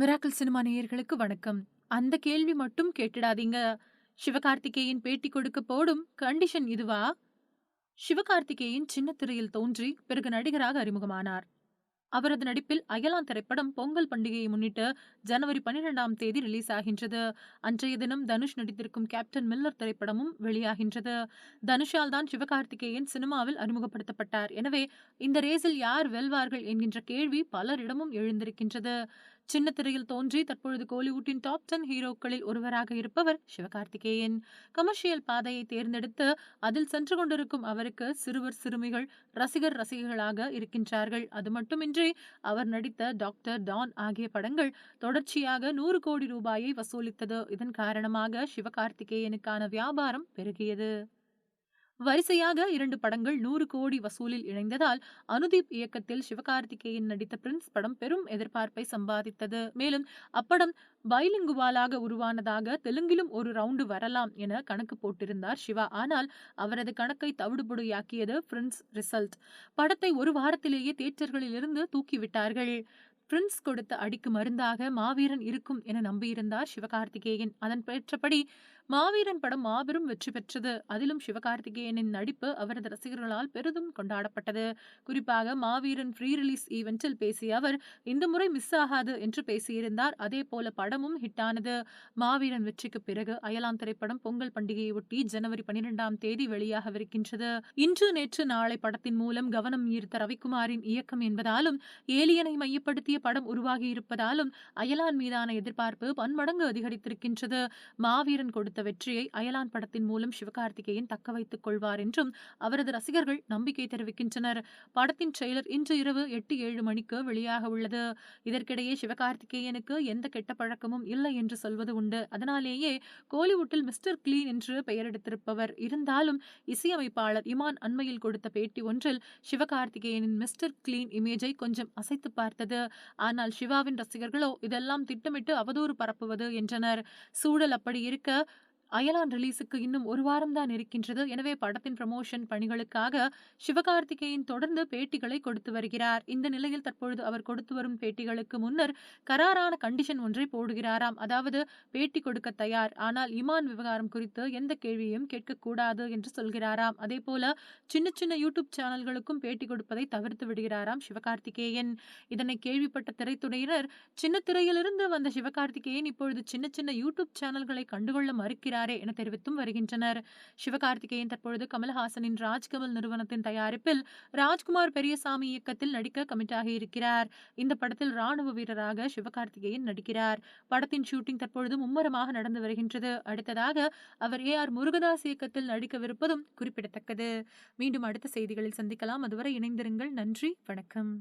Miracle cinema நேயர்களுக்கு வணக்கம். அந்த கேள்வி மட்டும் கேட்டுடாதீங்க. சிவகார்த்திகேயன் பேட்டி கொடுக்க போடும் கண்டிஷன் இதுவா? சிவகார்த்திகேயன் சின்ன திரையில் தோன்றி பிறகு நடிகராக அறிமுகமானார். அவரது நடிப்பில் அயலான் திரைப்படம் பொங்கல் பண்டிகையை முன்னிட்டு ஜனவரி பன்னிரெண்டாம் தேதி ரிலீஸ் ஆகின்றது. அன்றைய தினம் தனுஷ் நடித்திருக்கும் கேப்டன் மில்லர் திரைப்படமும் வெளியாகின்றது. தனுஷால் தான் சிவகார்த்திகேயன் சினிமாவில் அறிமுகப்படுத்தப்பட்டார். எனவே இந்த ரேஸில் யார் வெல்வார்கள் என்கின்ற கேள்வி பலரிடமும் எழுந்திருக்கின்றது. சின்ன திரையில் தோன்றி தற்பொழுது கோலிவுட்டின் டாப் டென் ஹீரோக்களில் ஒருவராக இருப்பவர் சிவகார்த்திகேயன். கமர்ஷியல் பாதையை தேர்ந்தெடுத்து அதில் சென்று கொண்டிருக்கும் அவருக்கு சிறுவர் சிறுமிகள் ரசிகர் ரசிகர்களாக இருக்கின்றார்கள். அது மட்டுமின்றி அவர் நடித்த டாக்டர் டான் ஆகிய படங்கள் தொடர்ச்சியாக நூறு கோடி ரூபாயை வசூலித்தது. இதன் காரணமாக சிவகார்த்திகேயனுக்கான வியாபாரம் பெருகியது. வரிசையாக இரண்டு படங்கள் நூறு கோடி வசூலில் இணைந்ததால் அனுதீப் இயக்கத்தில் சிவகார்த்திகேயன் நடித்த பிரின்ஸ் படம் பெரும் எதிர்பார்ப்பை சம்பாதித்தது. மேலும் அப்படம் பைலிங்குவாலாக உருவானதாக தெலுங்கிலும் ஒரு ரவுண்டு வரலாம் என கணக்கு போட்டிருந்தார் சிவா. ஆனால் அவரது கணக்கை தவிடுபொடியாக்கியது பிரின்ஸ் ரிசல்ட். படத்தை ஒரு வாரத்திலேயே தியேட்டர்களில் இருந்து தூக்கிவிட்டார்கள். பிரின்ஸ் கொடுத்த அடிக்கு மருந்தாக மாவீரன் இருக்கும் என நம்பியிருந்தார் சிவகார்த்திகேயன். அதன் பெற்றபடி மாவீரன் படம் மாபெரும் வெற்றி பெற்றது. அதிலும் சிவகார்த்திகேயனின் நடிப்பு அவரது ரசிகர்களால் பெரிதும் கொண்டாடப்பட்டது. குறிப்பாக மாவீரன் ஃப்ரீ ரிலீஸ் ஈவெண்டில் பேசிய அவர் இந்த முறை மிஸ் ஆகாது என்று பேசியிருந்தார். அதே போல படமும் ஹிட்டானது மாவீரன் வெற்றிக்கு பிறகு அயலாம் திரைப்படம் பொங்கல் பண்டிகையை ஒட்டி ஜனவரி பனிரெண்டாம் தேதி வெளியாகவிருக்கின்றது. இன்று நேற்று நாளை படத்தின் மூலம் கவனம் ஈர்த்த ரவிக்குமாரின் இயக்கம் என்பதாலும் ஏலியனை மையப்படுத்திய படம் உருவாகியிருப்பதாலும் அயலான் மீதான எதிர்பார்ப்பு பன்மடங்கு அதிகரித்திருக்கின்றது. மாவீரன் கொடுத்த வெற்றியை அயலான் படத்தின் மூலம் சிவகார்த்திகேயன் தக்க வைத்துக் கொள்வார் என்றும் அவரது ரசிகர்கள் நம்பிக்கை தெரிவிக்கின்றனர். படத்தின் ட்ரெய்லர் இன்று இரவு எட்டு ஏழு மணிக்கு வெளியாக உள்ளது. இதற்கிடையே சிவகார்த்திகேயனுக்கு எந்த கெட்ட பழக்கமும் இல்லை என்று சொல்வது உண்டு. அதனாலேயே கோலிவுட்டில் மிஸ்டர் கிளீன் என்று பெயரெடுத்திருப்பவர். இருந்தாலும் இசையமைப்பாளர் இமான் அண்மையில் கொடுத்த பேட்டி ஒன்றில் சிவகார்த்திகேயனின் மிஸ்டர் கிளீன் இமேஜை கொஞ்சம் அசைத்து பார்த்தது. ஆனால் சிவாவின் ரசிகர்களோ இதெல்லாம் திட்டமிட்டு அவதூறு பரப்புவது என்றனர். சூழல் அப்படி இருக்க அயலான் ரிலீஸுக்கு இன்னும் ஒரு வாரம் தான் இருக்கின்றது. எனவே படத்தின் ப்ரமோஷன் பணிகளுக்காக சிவகார்த்திகேயன் தொடர்ந்து பேட்டிகளை கொடுத்து வருகிறார். இந்த நிலையில் தற்பொழுது அவர் கொடுத்து வரும் பேட்டிகளுக்கு முன்னர் கராரான கண்டிஷன் ஒன்றை போடுகிறாராம். அதாவது பேட்டி கொடுக்க தயார். ஆனால் இமான் விவகாரம் குறித்து எந்த கேள்வியும் கேட்கக்கூடாது என்று சொல்கிறாராம். அதே போல சின்ன சின்ன யூடியூப் சேனல்களுக்கும் பேட்டி கொடுப்பதை தவிர்த்து விடுகிறாராம் சிவகார்த்திகேயன். இதனை கேள்விப்பட்ட திரைத்துறையினர் சின்ன திரையிலிருந்து வந்த சிவகார்த்திகேயன் இப்பொழுது சின்ன சின்ன யூடியூப் சேனல்களை கண்டுகொள்ள மறுக்கிறார். இருக்கிறாரே என தெரிவித்தும் வருகின்றனர். சிவகார்த்திகேயன் தற்பொழுது கமல்ஹாசனின் ராஜ்கமல் நிறுவனத்தின் தயாரிப்பில் ராஜ்குமார் பெரியசாமி இயக்கத்தில் நடிக்க கமிட்டாகி இருக்கிறார். இந்த படத்தில் ராணுவ வீரராக சிவகார்த்திகேயன் நடிக்கிறார். படத்தின் ஷூட்டிங் தற்பொழுது மும்மரமாக நடந்து வருகின்றது. அடுத்ததாக அவர் ஏ ஆர் முருகதாஸ் இயக்கத்தில் நடிக்கவிருப்பதும் குறிப்பிடத்தக்கது. மீண்டும் அடுத்த செய்திகளில் சந்திக்கலாம். அதுவரை இணைந்திருங்கள். நன்றி. வணக்கம்.